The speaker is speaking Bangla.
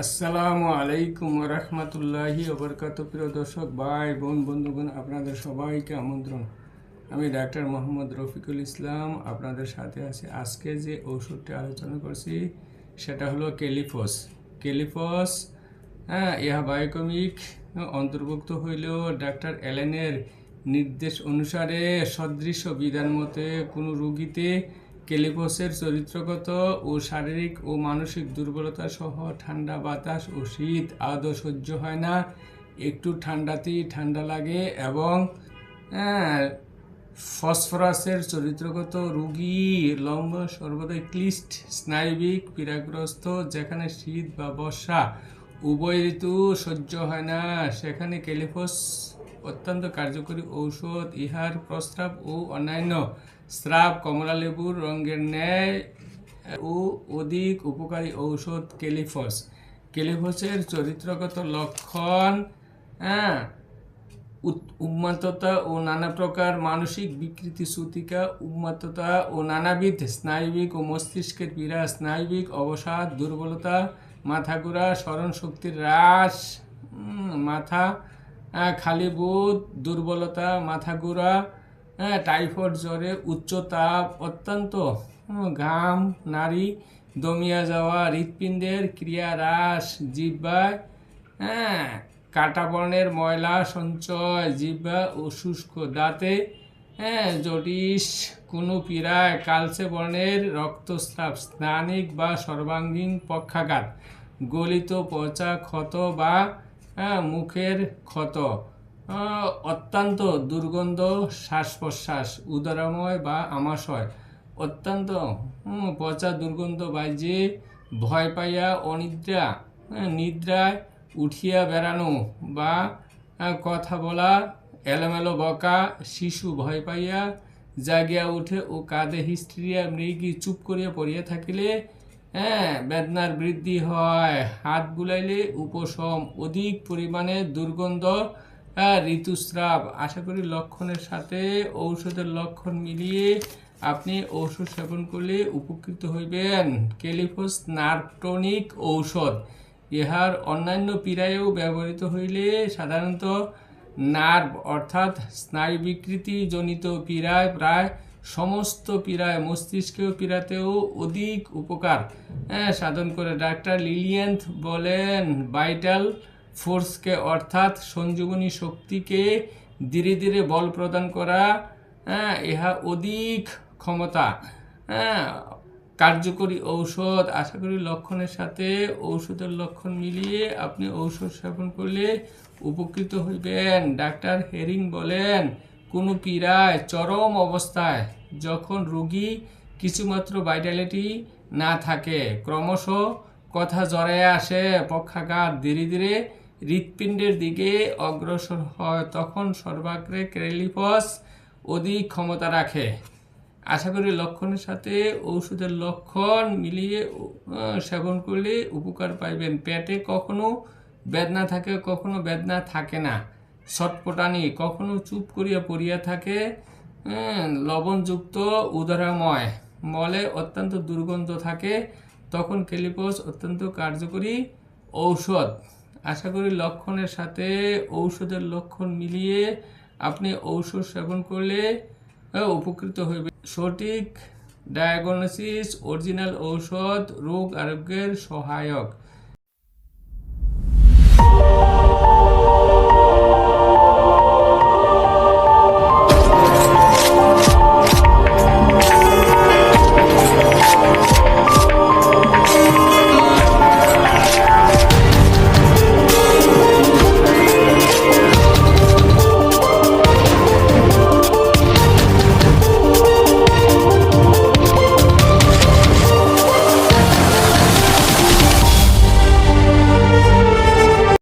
আসসালামু আলাইকুম রহমতুল্লাহি ওবরকাত প্রিয় দর্শক, ভাই, বোন, বন্ধুগণ, আপনাদের সবাইকে আমন্ত্রণ। আমি ডাক্তার মোহাম্মদ রফিকুল ইসলাম, আপনাদের সাথে আছি। আজকে যে ওষুধটি আলোচনা করছি, সেটা হলো কেলিফোস। কেলিফোস হ্যাঁ ইহা বায়োকমিক, অন্তর্ভুক্ত হইলেও ডাক্তার অ্যালেনের নির্দেশ অনুসারে সদৃশ বিধান মতে কোনো রোগীতে কেলিপোসের চরিত্রগত ও শারীরিক ও মানসিক দুর্বলতা সহ ঠান্ডা বাতাস ও শীত আদৌ সহ্য হয় না। একটু ঠান্ডাতেই ঠান্ডা লাগে এবং হ্যাঁ, ফসফরাসের চরিত্রগত রুগী লম্ব সর্বদাই ক্লিষ্ট স্নায়বিক পীড়াগ্রস্ত যেখানে শীত বা বর্ষা উভয় ঋতু সহ্য হয় না সেখানে ক্যালিফোস অত্যন্ত কার্যকরী ঔষধ, ইহার প্রস্রাব ও অন্যান্য। স্রাব কমলালেবুর রঙের ন্যায় ও অধিক উপকারী ঔষধ, কেলিফস। কেলিফসের চরিত্রগত লক্ষণ হ্যাঁ উন্মাত্ততা ও নানা প্রকার মানসিক বিকৃতি, সুতিকা উন্মাত্ততা ও নানাবিধ স্নায়বিক ও মস্তিষ্কের পীড়া, স্নায়বিক অবসাদ, দুর্বলতা মাথা ঘোরা স্মরণ শক্তির হ্রাস মাথা খালি বুধ দুর্বলতা মাথা ঘোরা হ্যাঁ টাইফয়েড জ্বরে উচ্চ তাপ অত্যন্ত ঘাম নারী দমিয়া যাওয়া হৃৎপিণ্ডের ক্রিয়া হ্রাস জিহ্বায় হ্যাঁ কাটা বর্ণের ময়লা সঞ্চয় জিব্বা ও শুষ্ক দাঁতে হ্যাঁ জটিস কোনো পীড়ায় কালচে বর্ণের রক্তস্রাব স্নানিক বা সর্বাঙ্গীন পক্ষাঘাত গলিত পচা ক্ষত বা হ্যাঁ, মুখের ক্ষত। অত্যন্ত দুর্গন্ধ শ্বাস প্রশ্বাস উদরাময় বা আমাশয়। অত্যন্ত পচা দুর্গন্ধ বাজে ভয় পাইয়া অনিদ্রা নিদ্রায় উঠিয়া বেড়ানো বা কথা বলা, এলোমেলো বকা, শিশু ভয় পাইয়া জাগিয়া উঠে ও কাঁধে হিস্ট্রিয়া মৃগী চুপ করিয়া পড়িয়া থাকিলে হ্যাঁ বেদনার বৃদ্ধি হয়। হাত বুলাইলে উপশম। অধিক পরিমাণে দুর্গন্ধ হ্যাঁ, ঋতুস্রাব। আশা করি লক্ষণের সাথে ঔষধের লক্ষণ মিলিয়ে আপনি ঔষধ সেবন করলে উপকৃত হইবেন। কেলিফোস নার্ভটনিক ঔষধ। ইহার অন্যান্য পীড়ায়ও ব্যবহৃত হইলে সাধারণত নার্ভ অর্থাৎ স্নায়ু বিকৃতি জনিত পীড়ায় প্রায় সমস্ত পীড়ায় মস্তিষ্কীয় পীড়াতেও অধিক উপকার। হ্যাঁ, সাধন করে ডাক্তার লিলিয়েন্থ বলেন ভাইটাল ফোর্সকে অর্থাৎ সঞ্জীবনী শক্তিকে ধীরে ধীরে বল প্রদান করা হ্যাঁ ইহা অধিক ক্ষমতা। হ্যাঁ কার্যকরী ঔষধ। আশা করি লক্ষণের সাথে ঔষধের লক্ষণ মিলিয়ে আপনি ঔষধ সেবন করলে উপকৃত হইবেন। ডাক্তার হেরিং বলেন কোনো পীড়ায় চরম অবস্থায়। যখন রোগী কিছুমাত্র ভাইটালিটি না থাকে, ক্রমশ কথা জড়ায় আসে, পক্ষাঘাত ধীরে ধীরে হৃৎপিণ্ডের দিকে অগ্রসর হয়, তখন সর্বাগ্রে ক্রেলিপস অধিক ক্ষমতা রাখে। আশা করি লক্ষণের সাথে ঔষধের লক্ষণ মিলিয়ে সেবন করলে উপকার পাইবেন। পেটে কখনো বেদনা থাকে, কখনো বেদনা থাকে না। ছটপটানি কখনো চুপ করিয়া পড়িয়া থাকে লবণযুক্ত উদরাময়। মলে অত্যন্ত দুর্গন্ধ থাকে, তখন কেলিপস অত্যন্ত কার্যকরী ঔষধ। আশা করি লক্ষণের সাথে ঔষধের লক্ষণ মিলিয়ে আপনি ঔষধ সেবন করলে উপকৃত হইবে। সঠিক ডায়াগনোসিস, অরিজিনাল ঔষধ, রোগ আরোগ্যের সহায়ক।